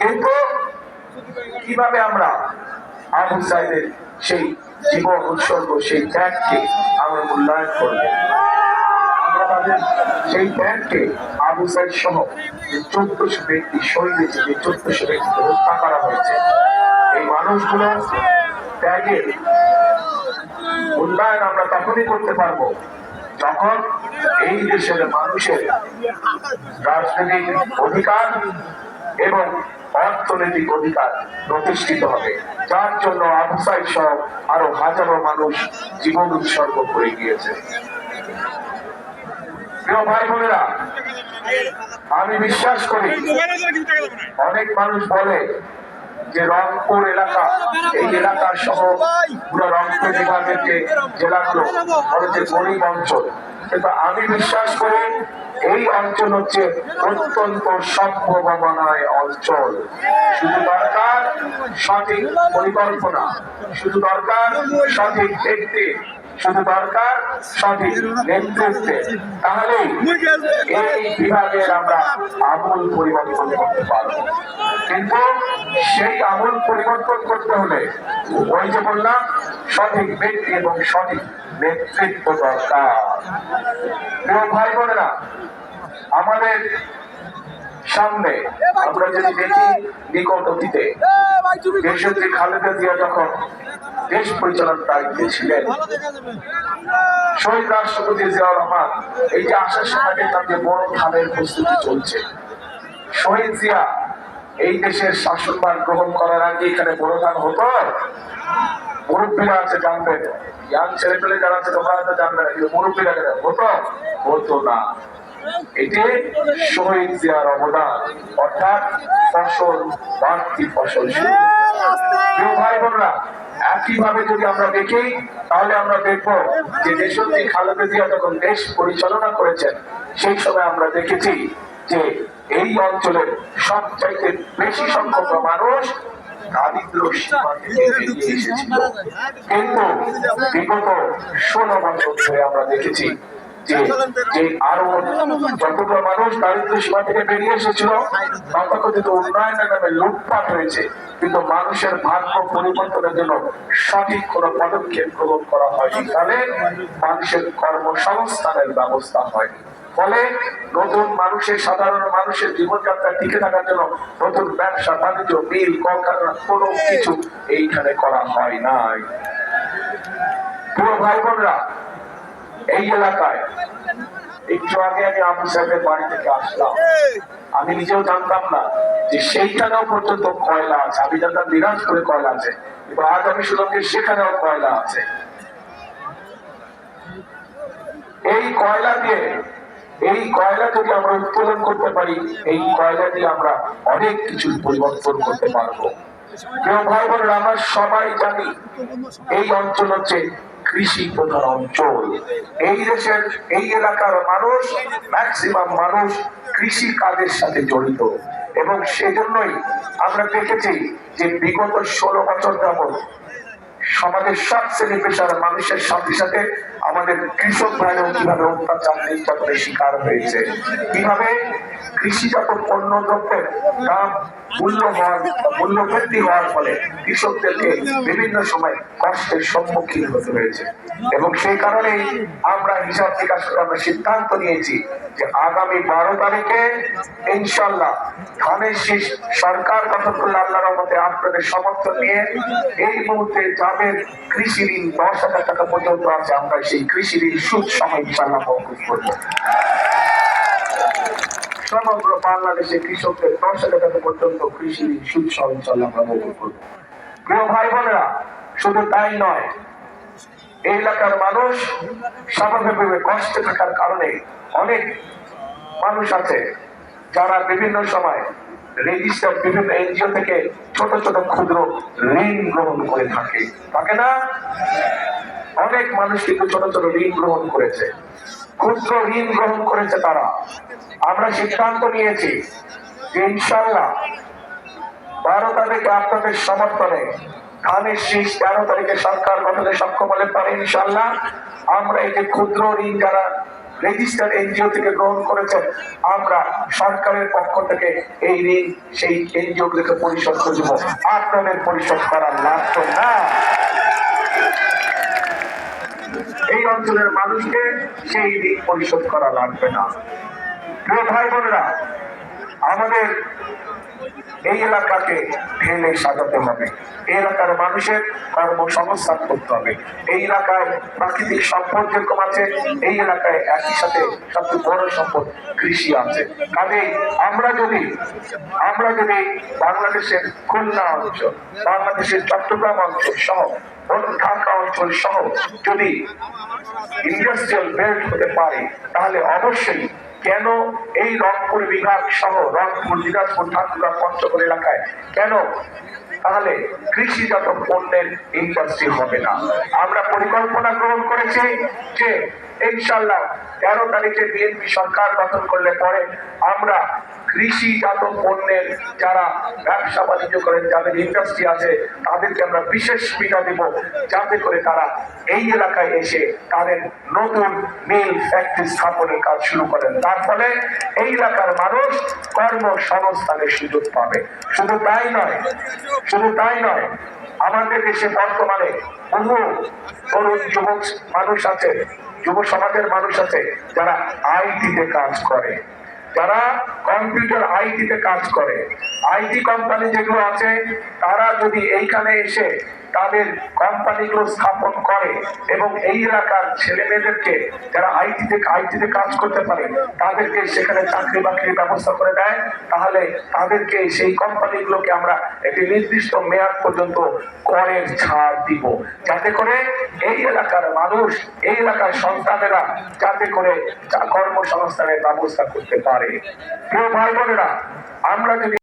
কিন্তু কীভাবে আমরা আবু সাইদের সেই জীবন উৎসর্গ, সেই ত্যাগকে আমরা মূল্যায়ন করব? সেই ত্যাগকে আবু সাইদ সহ চোদ্দশো ব্যক্তি শহীদ হয়েছে, যে চোদ্দশো ব্যক্তিকে হত্যা করা হয়েছে, এই মানুষগুলো ত্যাগের মূল্যায়ন আমরা তখনই করতে পারব যখন এই দেশের মানুষের রাজনৈতিক অধিকার এবং অর্থনৈতিক অধিকার প্রতিষ্ঠিত হবে। যার জন্য আবু সাইদ সহ আরও হাজারো মানুষ জীবন উৎসর্গ করে গিয়েছে। প্রিয় ভাই বোনেরা আমি বিশ্বাস করি অনেক মানুষ বলে যে রংপুর এলাকা, এই এলাকা সহ পুরো রংপুর বিভাগের যে জেলাগুলো হচ্ছে গরিব অঞ্চল। কিন্তু আমি বিশ্বাস করি, এই অঞ্চল হচ্ছে অত্যন্ত সম্ভাবনায় অঞ্চল। শুধু দরকার সঠিক পরিকল্পনা, শুধু দরকার সঠিক ব্যক্তি শুধু দরকার সঠিক নেতৃত্বে। তাহলেই এই বিভাগের আমরা আমূল পরিবর্তন করতে পারব। কিন্তু সেই আমূল পরিবর্তন করতে হলে ওই যে বললাম সঠিক ব্যক্তি এবং সঠিক নেতৃত্ব দরকার। ভাই বোনেরা আমাদের সামনে আমরা যদি দেখি নিকট অতীতে দেশত্রী খালেদা জিয়া যখন দেশ পরিচালনার দায়িত্বে ছিলেন শহীদ রাষ্ট্রপতি জিয়াউর রহমান, এই যে আসার সময় দেখলাম যে বড় ধানের প্রস্তুতি চলছে। শহীদ জিয়া, এই দেশের শাসনভার গ্রহণ করার আগে এখানে বড় ধান হতো? মুরব্বীরা আছে জানবেন। ইয়াং ছেলে পেলে যারা আছে, তোমরা হয়তো মুরব্বীরা যারা হতো হতো না। এটি শহীদ জিয়ার অবদান অর্থাৎ ফসল, বাড়তি ফসল। ভাই বোনরা একইভাবে যদি আমরা দেখি, তাহলে আমরা দেখব যে দেশত্রী খালেদা জিয়া যখন দেশ পরিচালনা করেছেন, সেই সময় আমরা দেখেছি যে এই অঞ্চলের সবচাইতে বেশি সংখ্যক মানুষ কিন্তু বিগত ষোলো বছর ধরে আমরা দেখেছি যে আরও যতগুলো মানুষ দারিদ্র সীমা থেকে বেরিয়ে এসেছিল, তথাকথিত উন্নয়নের নামে লুটপাট হয়েছে। কিন্তু মানুষের ভাগ্য পরিবর্তনের জন্য সঠিক পদক্ষেপ গ্রহণ করা হয়নি। মানুষের কর্মসংস্থানের ব্যবস্থা হয়নি। ফলে নতুন মানুষের, সাধারণ মানুষের জীবনযাত্রা টিকে থাকার জন্য নতুন ব্যবসা, বাণিজ্য, মিল, কলকারখানা কোনো কিছু এইখানে করা হয় নাই। পুরো ভাই বোনরা এই এলাকায় একটু আগে আমি আবু সাহেবের বাড়ি থেকে আসলাম। আমি নিজেও জানতাম না যে সেইখানেও পর্যন্ত কয়লা আছে। আমি জানতাম বিরাজ করে কয়লা আছে। আজ আমি শুনলাম সেখানেও কয়লা আছে। এই কয়লা দিয়ে, এই কয়লা যদি আমরা উত্তোলন করতে পারি, এই কয়লা দিয়ে আমরা অনেক কিছু পরিবর্তন করতে পারব। আমরা সবাই জানি এই অঞ্চল হচ্ছে কৃষি প্রধান অঞ্চল। এই দেশের, এই এলাকার মানুষ ম্যাক্সিমাম মানুষ কৃষি কাজের সাথে জড়িত। এবং সেজন্যই আমরা দেখেছি যে বিগত ষোলো বছর যাবত সমাজের সব শ্রেণি পেশার মানুষের সাথে সাথে আমাদের কৃষক ভাইরাও কীভাবে অত্যাচার নির্যাতনের শিকার হয়েছে, কীভাবে কৃষিজাত পণ্য দ্রব্যের দাম মূল্য হওয়ার মূল্য বৃদ্ধি হওয়ার ফলে কৃষকদেরকে বিভিন্ন সময় কষ্টের সম্মুখীন হতে হয়েছে। এবং সেই কারণে আমরা হিসাব বিকাশ করে আমরা সিদ্ধান্ত নিয়েছি যে আগামী বারো তারিখে ইনশাল্লাহ ধানের শীষ সরকার গঠন করলে আল্লাহর মতে আপনাদের সমর্থন নিয়ে এই মুহূর্তে যাদের কৃষি ঋণ দশ হাজার টাকা পর্যন্ত আছে, আমরা কৃষি ঋণ সুদ সহ ইনশাল্লাহ মৌকুফ করব। সমগ্র বাংলাদেশে কৃষকদের দশ হাজার পর্যন্ত কৃষি ঋণ সুদ সহ আমরা মৌকুফ করব। প্রিয় ভাই বোনেরা, শুধু তাই নয়, এই এলাকার মানুষ স্বাভাবিকভাবে কষ্টে থাকার কারণে অনেক মানুষ আছে যারা বিভিন্ন সময় রেজিস্টার বিভিন্ন এনজিও থেকে ছোট ছোট ক্ষুদ্র ঋণ গ্রহণ করে থাকে। থাকে না? অনেক মানুষ কিন্তু ছোট ছোট ঋণ গ্রহণ করেছে। ক্ষুদ্র ঋণ গ্রহণ করেছে তারা। আমরা সিদ্ধান্ত নিয়েছি যে ইনশাল্লাহ বারো তারিখে আপনাদের সমর্থনে, ধানের শীষ তেরো তারিখে সরকার গঠনে সক্ষম হলে পারে ইনশাল্লাহ আমরা এই যে ক্ষুদ্র ঋণ যারা রেজিস্টার এনজিও থেকে গ্রহণ করেছেন, আমরা সরকারের পক্ষ থেকে এই ঋণ সেই এনজিও গুলোকে পরিশোধ করে দেবো। আপনাদের পরিশোধ করার লাগতো না। এই অঞ্চলের মানুষকে সেই ঋণ পরিশোধ করা লাগবে না। ভাই বোনেরা আমাদের এই এলাকাকে ঢেলে সাজাতে হবে। এই এলাকার মানুষের কর্মসংস্থান করতে হবে। এই এলাকায় প্রাকৃতিক সম্পদ যেরকম আছে, এই এলাকায় একই সাথে সবচেয়ে বড় সম্পদ কৃষি আছে। কাজেই আমরা যদি আমরা যদি বাংলাদেশের খুলনা অঞ্চল, বাংলাদেশের চট্টগ্রাম অঞ্চল সহ ঢাকা অঞ্চল সহ যদি ইন্ডাস্ট্রিয়াল বেল্ট হতে পারে, তাহলে অবশ্যই কেন এই রংপুর বিভাগ সহ রংপুর দিনাজপুর ঠাকুরা পঞ্চগড় এলাকায় কেন? তাহলে কৃষিজাত পণ্যের ইন্ডাস্ট্রি হবে না। আমরা পরিকল্পনা গ্রহণ করেছি যে ইনশাল্লাহ তেরো তারিখে বিএনপি সরকার গঠন করলে পরে আমরা কৃষিজাত পণ্যের যারা ব্যবসা বাণিজ্য করেন, যাদের ইন্ডাস্ট্রি আছে, তাদেরকে আমরা বিশেষ সুবিধা দেব যাতে করে তারা এই এলাকায় এসে তাদের নতুন মিল ফ্যাক্টরি স্থাপনের কাজ শুরু করেন। তার ফলে এই এলাকার মানুষ কর্মসংস্থানের সুযোগ পাবে। শুধু তাই নয়, শুধু তাই নয়, আমাদের দেশে বর্তমানে বহু তরুণ যুবক মানুষ আছে, যুব সমাজের মানুষ আছে, যারা আইটিতে কাজ করে। যারা কম্পিউটার আইটিতে কাজ করে। আইটি কোম্পানি যেগুলো আছে, তারা যদি এইখানে এসে তাদের কোম্পানিগুলো স্থাপন করে এবং এই এলাকার ছেলে মেয়েদেরকে যারা আইটিতে আইটিতে কাজ করতে পারে, তাদেরকে সেখানে চাকরি বাকরির ব্যবস্থা করে দেয়, তাহলে তাদেরকে সেই কোম্পানিগুলোকে আমরা একটি নির্দিষ্ট মেয়াদ পর্যন্ত করের ছাড় দিব। যাতে করে এই এলাকার মানুষ, এই এলাকার সন্তানেরা যাতে করে কর্মসংস্থানের ব্যবস্থা করতে পারে। প্রিয় ভাই বোনেরা আমরা যদি